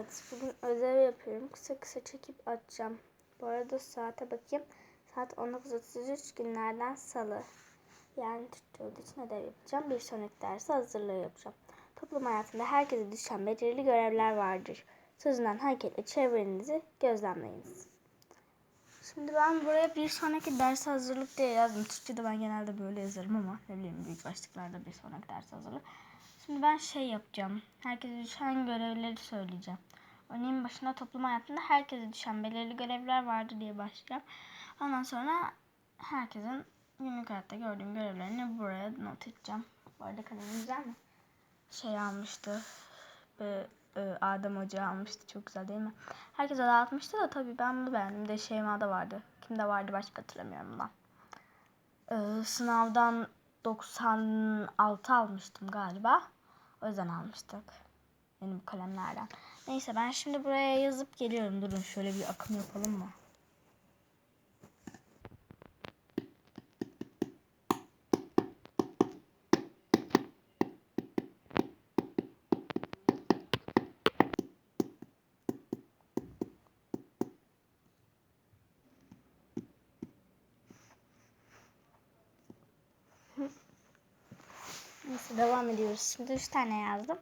Evet, bugün ödev yapıyorum. Kısa kısa çekip atacağım. Bu arada saate bakayım. Saat 19.33 günlerden salı. Yani Türkçe olduğu için ödev yapacağım. Bir sonraki derse hazırlığı yapacağım. Toplum hayatında herkese düşen belirli görevler vardır. Sözünden hareketle çevrenizi gözlemleyiniz. Şimdi ben buraya bir sonraki ders hazırlık diye yazdım. Türkçe'de ben genelde böyle yazarım ama ne bileyim büyük başlıklarda bir sonraki ders hazırlık. Şimdi ben şey yapacağım. Herkese düşen görevleri söyleyeceğim. Örneğin başına toplum hayatında herkese düşen belirli görevler vardır diye başlayacağım. Ondan sonra herkesin günlük hayatta gördüğüm görevlerini buraya not edeceğim. Bu arada kalemim güzel mi? Şey almıştı. Ve, e, Adem Hoca almıştı. Çok güzel değil mi? Herkes dağıtmıştı da tabii ben bunu beğendim. Bir de Şeyma'da vardı. Kimde vardı başka hatırlamıyorum ben. Ee, sınavdan 96 almıştım galiba. O yüzden almıştık. Benim kalemlerden. Neyse ben şimdi buraya yazıp geliyorum. Durun şöyle bir akım yapalım mı? Neyse devam ediyoruz. Şimdi üç tane yazdım.